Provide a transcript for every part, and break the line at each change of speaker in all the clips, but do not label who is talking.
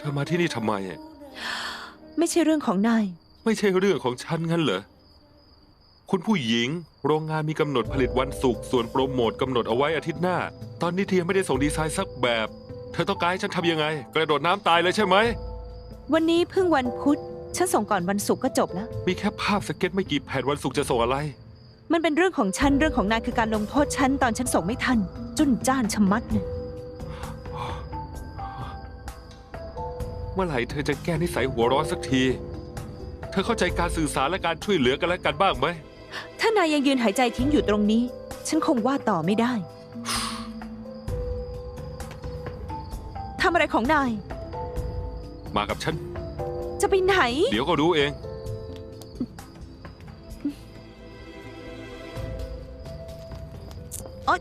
เธอมาที่นี่ทำไมอะ
ไม่ใช่เรื่องของนาย
ไม่ใช่เรื่องของฉันงั้นเหรอ คุณผู้หญิง โรงงานมีกำหนดผลิตวันศุกร์ส่วนโปรโมทกำหนดเอาไว้อาทิตย์หน้า ตอนนี้เธอยังไม่ได้ส่งดีไซน์สักแบบ เธอต้องการให้ฉันทำยังไง กระโดดน้ำตายเลยใช่ไหม
วันนี้เพิ่งวันพุธ ฉันส่งก่อนวันศุกร์ก็จบแล้ว
มีแค่ภาพสเก็ตไม่กี่แผ่นวันศุกร์จะส่งอะไร
มันเป็นเรื่องของฉันเรื่องของนายคือการลงโทษฉันตอนฉันส่งไม่ทัน จุนจ้านชะมัดเลย
เมื่อไหร่เธอจะแก้นิสัยหัวร้อนสักที เธอเข้าใจการสื่อสารและการช่วยเหลือกันและกันบ้างไหม
ถ้านายยังยืนหายใจทิ้งอยู่ตรงนี้ ฉันคงว่าต่อไม่ได้ ทำอะไรของนาย
มากับฉัน
จะไปไหน
เดี๋ยวก็รู้เอง
อ๊ย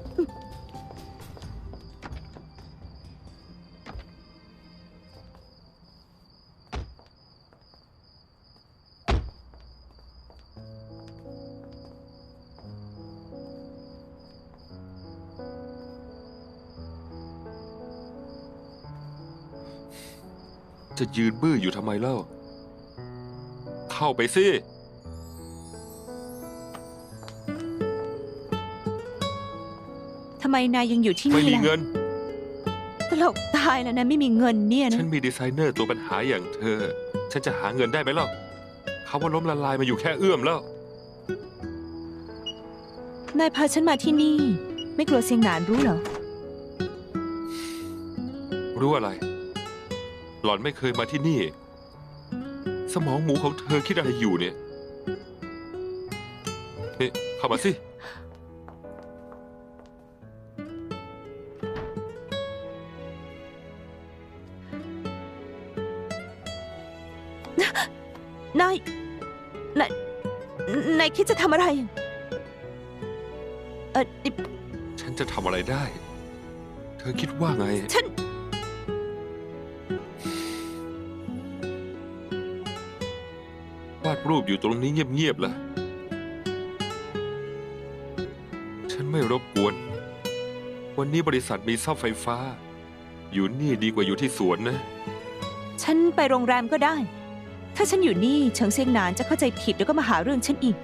จะยืนบื้ออยู่ทำไมเล่า เข้าไปสิ
ทำไมนายยังอยู่ที่
ไม่
นี่
มี
ล่ะ
เงิน
ตลกตายแล้วนะไม่มีเงินเนี่ย
ฉั
นะ
นมีดีไซเนอร์ตัวปัญหาอย่างเธอ ฉันจะหาเงินได้ไหมเล่าเขาว่าล้มละลายมาอยู่แค่เอื้อมแล้ว
นายพาฉันมาที่นี่ ไม่กลัวเสียงหนานรู้เหรอ
รู้อะไร หล่อนไม่เคยมาที่นี่ สมองหมูของเธอคิดอะไรอยู่เนี่ยนี่เข้ามาสิ
นาย นาย นายคิดจะทำอะไร เออนี่
ฉันจะทำอะไรได้ เธอคิดว่าไง
ฉัน
รูปอยู่ตรงนี้เงียบๆล่ะ ฉันไม่รบกวน วันนี้บริษัทมีเสาไฟฟ้า อยู่นี่ดีกว่าอยู่ที่สวนนะ
ฉันไปโรงแรมก็ได้ ถ้าฉันอยู่นี่เฉิงเซียงหนานจะเข้าใจผิดแล้วก็มาหาเรื่องฉันอีก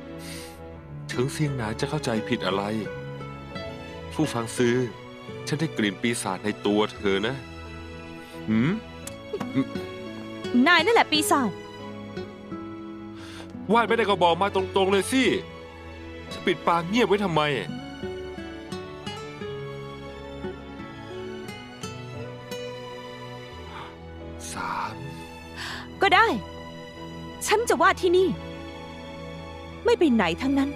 เฉิงเซียงหนานจะเข้าใจผิดอะไร ผู้ฟังซื้อ ฉันได้กลิ่นปีศาจในตัวเธอนะ หืม
นายนั่นแหละปีศาจ
วาดไม่ได้ก็บอกมาตรงๆเลยสิจะปิดปากเงียบไว้ทำไม สาม
ก็ได้ ฉันจะวาดที่นี่ ไม่ไปไหนทั้งนั้น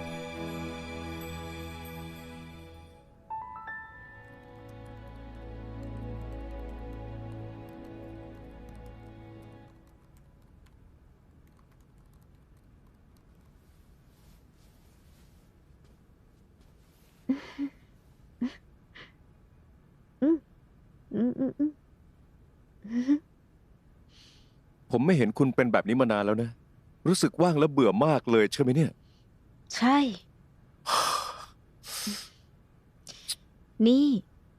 ผมไม่เห็นคุณเป็นแบบนี้มานานแล้วนะ รู้สึกว่างและเบื่อมากเลยใช่ไหมเนี่ย
ใช่ นี่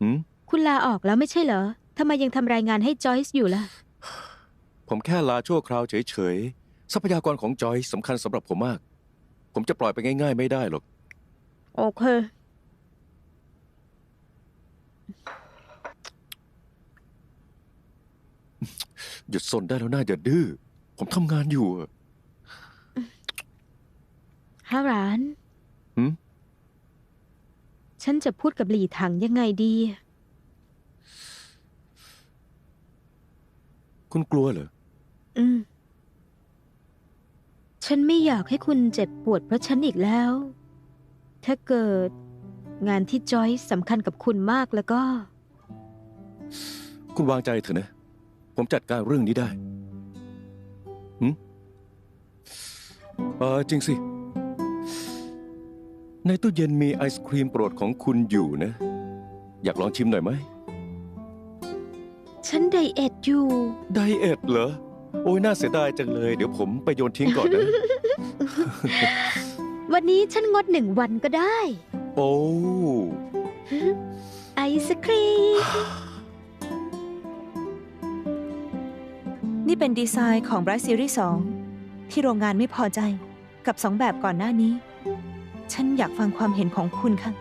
หืม
คุณลาออกแล้วไม่ใช่เหรอทำไมยังทำรายงานให้จอยส์อยู่ล่ะ
ผมแค่ลาชั่วคราวเฉยๆ ทรัพยากรของจอยสำคัญสำหรับผมมาก ผมจะปล่อยไปง่ายๆไม่ได้หรอก
โอเค
หยุดสนได้แล้วน่าอย่าดื้อ ผมทำงานอยู่อะ
ฮาราน
หืม
ฉันจะพูดกับหลี่ถังยังไงดี
คุณกลัวเหรอ
อืม ฉันไม่อยากให้คุณเจ็บปวดเพราะฉันอีกแล้ว ถ้าเกิด งานที่จอยสำคัญกับคุณมากแล้วก็
คุณวางใจเถอะนะ ผมจัดการเรื่องนี้ได้หืมเออจริงสิ ในตู้เย็นมีไอศครีมโปรดของคุณอยู่นะ อยากลองชิมหน่อยไหม
ฉันไดเอทอยู่
ไดเอทเหรอ โอ้ยน่าเสียดายจังเลย เดี๋ยวผมไปโยนทิ้งก่อนนะ
วันนี้ฉันงดหนึ่งวันก็ได้
โอ้
ไอศครีม
นี่เป็นดีไซน์ของ Bright Series 2 ที่โรงงานไม่พอใจกับสองแบบก่อนหน้านี้ ฉันอยากฟังความเห็นของคุณค่ะ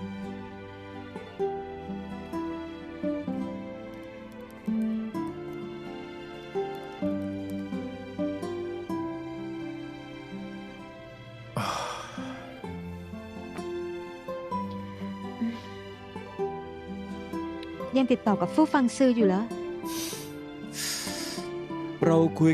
ยังติดต่อกับฟู่ฟังซืออยู่เหรอ
เราคุย